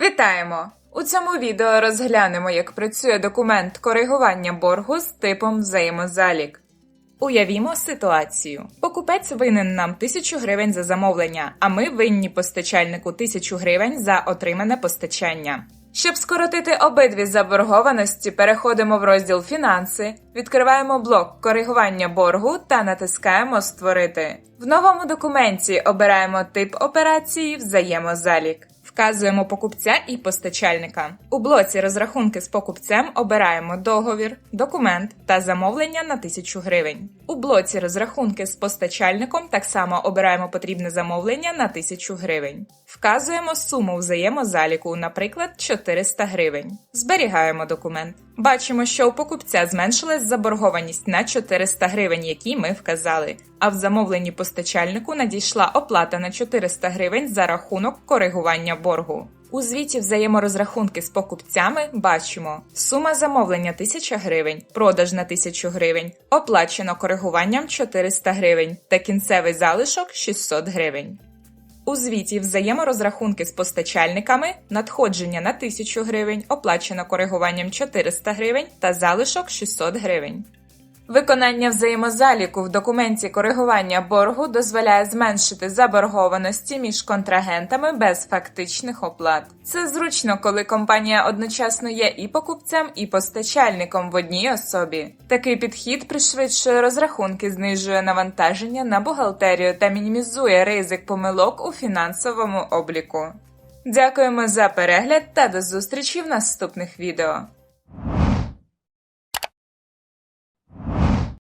Вітаємо! У цьому відео розглянемо, як працює документ коригування боргу з типом взаємозалік. Уявімо ситуацію. Покупець винен нам 1000 гривень за замовлення, а ми винні постачальнику 1000 гривень за отримане постачання. Щоб скоротити обидві заборгованості, переходимо в розділ Фінанси, відкриваємо блок коригування боргу та натискаємо Створити. В новому документі обираємо тип операції взаємозалік. Вказуємо покупця і постачальника. У блоці розрахунки з покупцем обираємо договір, документ та замовлення на 1000 гривень. У блоці розрахунки з постачальником так само обираємо потрібне замовлення на 1000 гривень. Вказуємо суму взаємозаліку, наприклад, 400 гривень. Зберігаємо документ. Бачимо, що у покупця зменшилась заборгованість на 400 гривень, які ми вказали. А в замовленні постачальнику надійшла оплата на 400 гривень за рахунок коригування боргу. У звіті взаєморозрахунки з покупцями бачимо сума замовлення 1000 гривень, продаж на 1000 гривень, оплачено коригуванням 400 гривень та кінцевий залишок 600 гривень. У звіті взаєморозрахунки з постачальниками надходження на 1000 гривень, оплачено коригуванням 400 гривень та залишок 600 гривень. Виконання взаємозаліку в документі коригування боргу дозволяє зменшити заборгованості між контрагентами без фактичних оплат. Це зручно, коли компанія одночасно є і покупцем, і постачальником в одній особі. Такий підхід пришвидшує розрахунки, знижує навантаження на бухгалтерію та мінімізує ризик помилок у фінансовому обліку. Дякуємо за перегляд та до зустрічі в наступних відео.